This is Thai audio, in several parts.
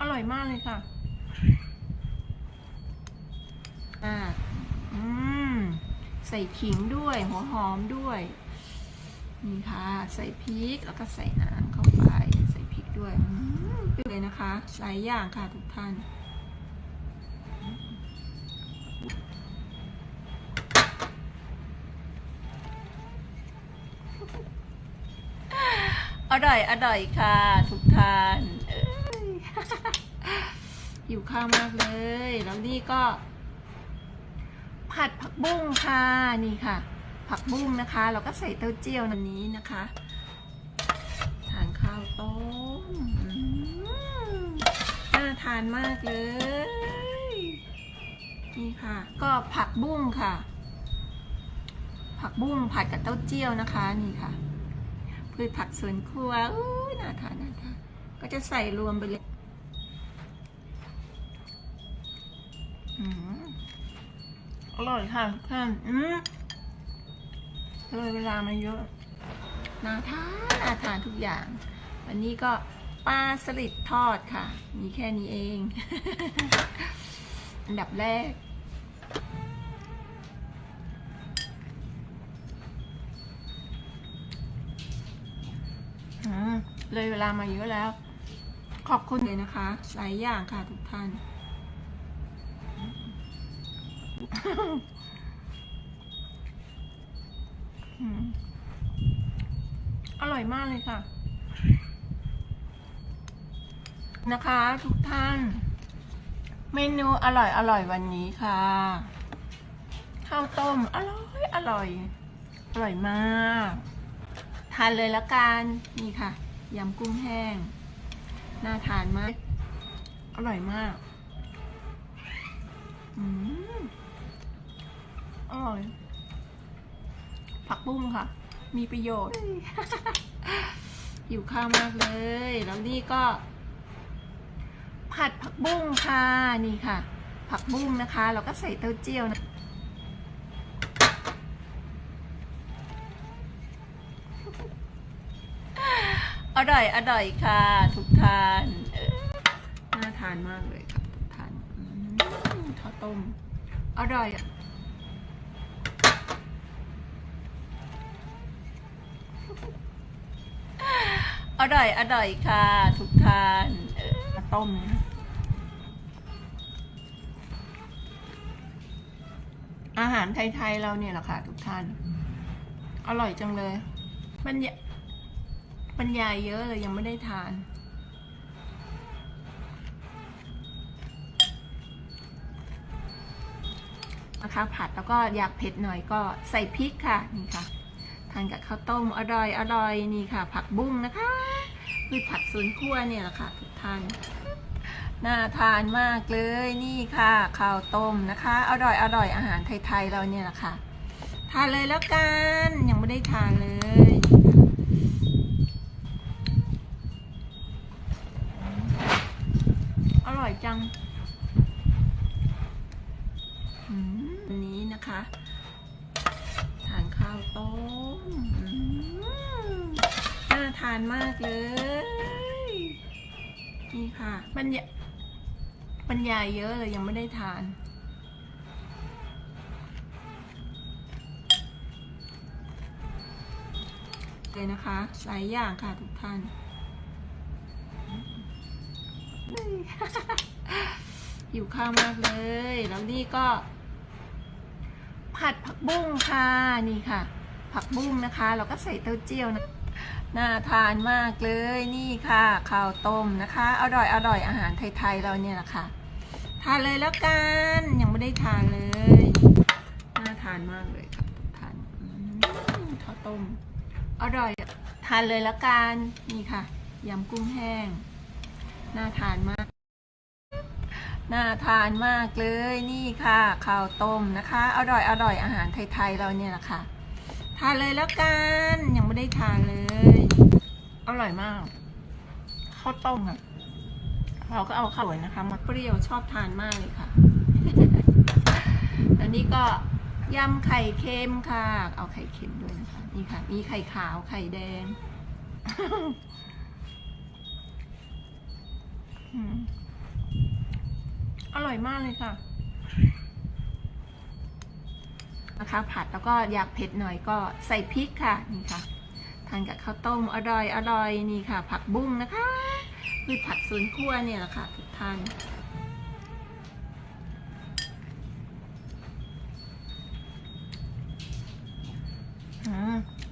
อร่อยมากเลยค่ะอ่าอืมใส่ขิงด้วย หัวหอมด้วย นี่ค่ะ ใส่พริกแล้วก็ใส่น้ำเข้าไป ใส่พริกด้วย อืมเปรี้ยวเลยนะคะ หลายอย่างค่ะทุกท่าน ร่อย อร่อยค่ะ ทุกท่านอยู่ข้าวมากเลย แล้วนี่ก็ ผัดผักบุ้งค่ะนี่ค่ะ ผักบุ้งนะคะ เราก็ใส่เต้าเจี้ยวในนี้นะคะทานข้าวต้มอืมน่าทานมากเลย นี่ค่ะ ก็ผักบุ้งค่ะ ผักบุ้งผัดกับเต้าเจี้ยวนะคะ นี่ค่ะ พืชผักสวนครัวอู้ยน่าทานน่าทานก็จะใส่รวมไปเลยอร่อยค่ะทุกท่านอืมเลยเวลามาเยอะน่าทานน่าทานทุกอย่าง วันนี้ก็ปลาสลิดทอดค่ะ มีแค่นี้เอง อันดับแรก เลยเวลามาเยอะแล้ว ขอบคุณเลยนะคะ หลายอย่างค่ะทุกท่าน อร่อยมากเลยค่ะ นะคะ ทุกท่าน เมนูอร่อยอร่อยวันนี้ค่ะ ข้าวต้ม อร่อย อร่อย อร่อยมาก ทานเลยละกันนี่ค่ะยำกุ้งแห้ง น่าทานมาก อร่อยมากอืมอร่อย ผักบุ้งค่ะ มีประโยชน์ อยู่ข้าวมากเลย แล้วนี่ก็ ผัดผักบุ้งค่ะ นี่ค่ะ ผักบุ้งนะคะ เราก็ใส่เต้าเจี้ยวนะ อร่อย อร่อยค่ะ ทุกท่านน่าทานมากเลยค่ะทุกท่านอืมข้าวต้ม อร่อยอะอร่อยอร่อยค่ะ ทุกท่านเออข้าวต้มอาหารไทย ๆ เราเนี่ยแหละค่ะ ทุกท่าน อร่อยจังเลยบร รยาบรรยาเยอะเลยยังไม่ได้ทาน นะคะผัดแล้วก็อยากเผ็ดหน่อยก็ใส่พริกค่ะนี่ค่ะ ทานกับข้าวต้มอร่อยอร่อยนี่ค่ะ ผักบุ้งนะคะพืชผักสวนครัวเนี่ยแหละค่ะทุกท่านน่าทานมากเลยนี่ค่ะข้าวต้มนะคะ อร่อยอร่อยอาหารไทยๆเราเนี่ยแหละค่ะทานเลยแล้วกันยังไม่ได้ทานเลย อร่อย จังอืมวันนี้นะคะ ทานข้าวต้มอืมน่าทานมากเลย นี่ค่ะบรรยาบรรยายเยอะเลยยังไม่ได้ทานเลยนะคะหลายอย่างค่ะทุกท่าน อยู่ข้าวมากเลย แล้วนี่ก็ ผัดผักบุ้งค่ะนี่ค่ะ ผักบุ้งนะคะ เราก็ใส่เต้าเจี้ยวนะน่าทานมากเลยนี่ค่ะ ข้าวต้มนะคะ อร่อยอร่อยอาหารไทยๆเราเนี่ยแหละค่ะทานเลยแล้วกันยังไม่ได้ทานเลยน่าทานมากเลยค่ะทานข้าวต้ม อร่อยทานเลยแล้วกันนี่ค่ะยำกุ้งแห้งน่าทานมาก น่าทานมากเลยนี่ค่ะข้าวต้มนะคะ อร่อยอร่อยอาหารไทยๆเราเนี่ยแหละค่ะทานเลยแล้วกันยังไม่ได้ทานเลย อร่อยมากข้าวต้มอะเราก็เอาข้าวสวยนะคะมาเปรี้ยวชอบทานมากเลยค่ะแล้วนี่ก็ยำไข่เค็มค่ะ เอาไข่เค็มด้วยนะคะนี่ค่ะ มีไข่ขาวไข่แดง อร่อยมากเลยค่ะ นะคะผัดแล้วก็อยากเผ็ดหน่อยก็ใส่พริกค่ะนี่ค่ะทานกับข้าวต้มอร่อยอร่อยนี่ค่ะ ผักบุ้งนะคะคือผัดสวนครัวเนี่ยแหละค่ะทุกท่าน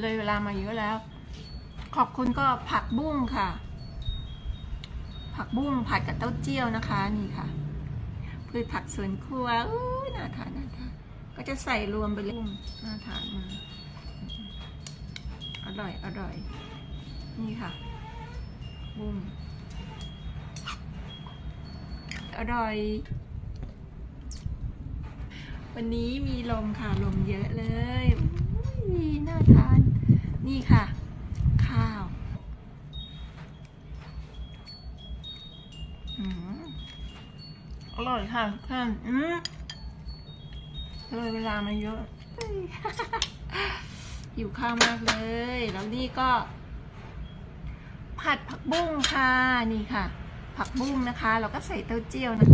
เลยเวลามาเยอะแล้ว ขอบคุณก็ผักบุ้งค่ะ ผักบุ้งผัดกับเต้าเจี้ยวนะคะ นี่ค่ะ พืชผักสวนครัวอู้น่าทานน่าทาน ก็จะใส่รวมไปเลยบุ้งน่าทานมากอร่อยอร่อย นี่ค่ะ บุ้งอร่อย วันนี้มีลมค่ะ ลมเยอะเลยน่าทาน นี่ค่ะ ข้าว ร่อยค่ะท่านอืมเลยเวลามาเยอะเฮ้ยหิวข้าวมากเลย แล้วนี่ก็ ผัดผักบุ้งค่ะนี่ค่ะ ผักบุ้งนะคะ เราก็ใส่เต้าเจี้ยวนะ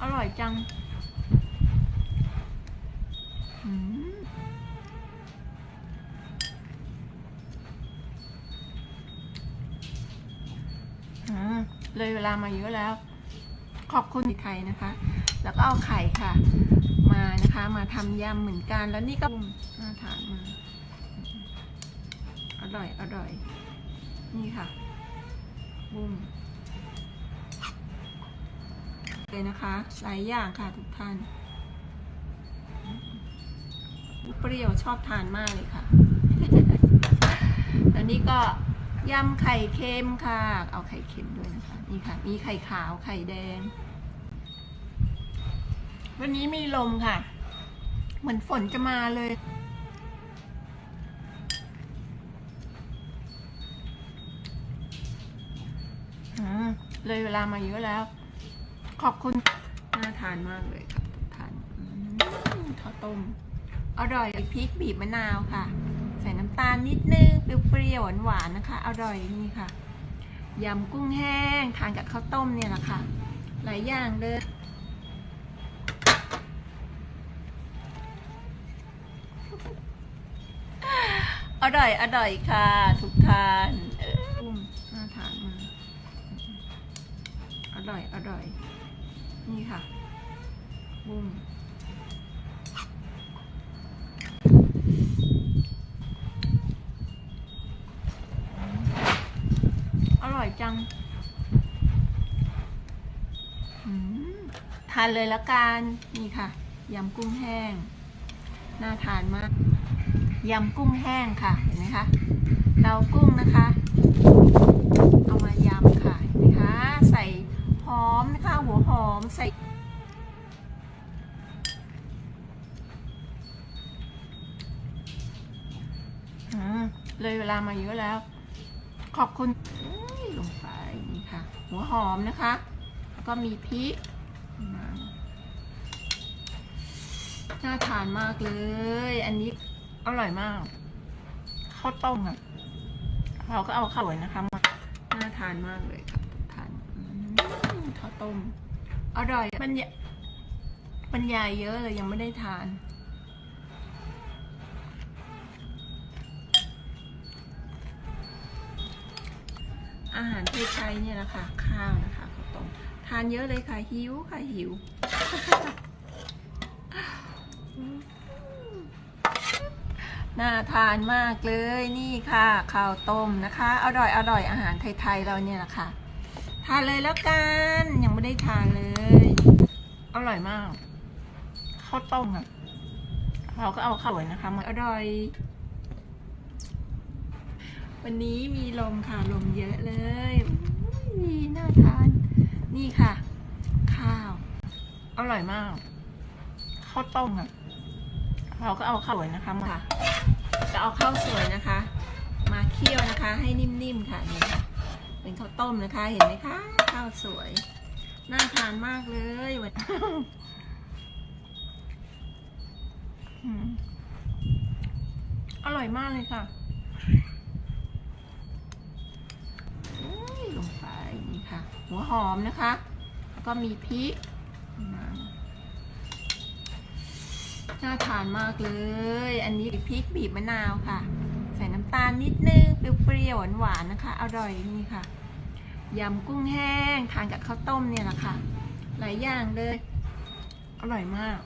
อร่อยจัง เลยเวลามาเยอะแล้ว ขอบคุณไทยนะคะ แล้วก็เอาไข่ค่ะ มานะคะ มาทำยำเหมือนกันแล้วนี่ก็น่าทานมาอร่อยอร่อย นี่ค่ะบุ้งเลยนะคะหลายอย่างค่ะทุกท่านเปรี้ยวชอบทานมากเลยค่ะแล้วนี่ก็ ยำไข่เค็มค่ะ เอาไข่เค็มด้วยนะคะ นี่ค่ะ มีไข่ขาวไข่แดง วันนี้มีลมค่ะ เหมือนฝนจะมาเลย เลยเวลามาเยอะแล้ว ขอบคุณ น่าทานมากเลยค่ะทานอืมข้าวต้ม อร่อยพริกบีบมะนาวค่ะ ใส่น้ำตาลนิดนึง เปรี้ยวๆหวานๆนะคะ อร่อยนี่ค่ะยำกุ้งแห้งทานกับข้าวต้มเนี่ยแหละค่ะ หลายอย่างเลยอร่อย อร่อยค่ะ ทุกทานออกุ้งน่าทานมากอร่อย อร่อย นี่ค่ะบุ้งอร่อยจังอืม ทานเลยละกันนี่ค่ะยำกุ้งแห้ง น่าทานมากยำกุ้งแห้งค่ะเห็นไหมคะเรากุ้งนะคะ เอามายำค่ะเห็นไหมคะใส่หอมนะคะหัวหอมใส่เลยเวลามาเยอะแล้ว ขอบคุณ ลงไปนี่ค่ะ หัวหอมนะคะ แล้วก็มีพริกน่าทานมากเลย อันนี้อร่อยมากข้าวต้มอะเราก็เอาข้าวสวยนะคะมาน่าทานมากเลยค่ะทานข้าวต้ม อร่อยบรรยาบรรยายเยอะเลยยังไม่ได้ทาน อาหารไทยๆเนี่ยแหละคะ ข้าวนะคะข้าวต้มทานเยอะเลยค่ะ หิวค่ะหิวน่าทานมากเลยนี่ค่ะข้าวต้มนะคะ อร่อยอร่อยอาหารไทยๆเราเนี่ยแหละคะทานเลยแล้วกันยังไม่ได้ทานเลย อร่อยมากข้าวต้มอะเราก็เอาข้าวสวยนะคะมาอร่อย วันนี้มีลมค่ะลมเยอะเลยอุ้ยน่าทาน นี่ค่ะ ข้าว อร่อยมากข้าวต้มอะเราก็เอาข้าวสวยนะคะมาค่ะจะเอาข้าวสวยนะคะ มาเคี่ยวนะคะ ให้นิ่มๆค่ะนี่ค่ะเป็นข้าวต้มนะคะ เห็นไหมคะข้าวสวย น่าทานมากเลยวันอืมอร่อยมากเลยค่ะอุ้ย ลงไปนี่ค่ะ หัวหอมนะคะ แล้วก็มีพริกน่าทานมากเลย อันนี้พริกบีบมะนาวค่ะ ใส่น้ำตาลนิดนึง เปรี้ยวๆหวานๆนะคะ อร่อยนี่ค่ะยำกุ้งแห้งทานกับข้าวต้มเนี่ยแหละค่ะ หลายอย่างเลย อร่อยมาก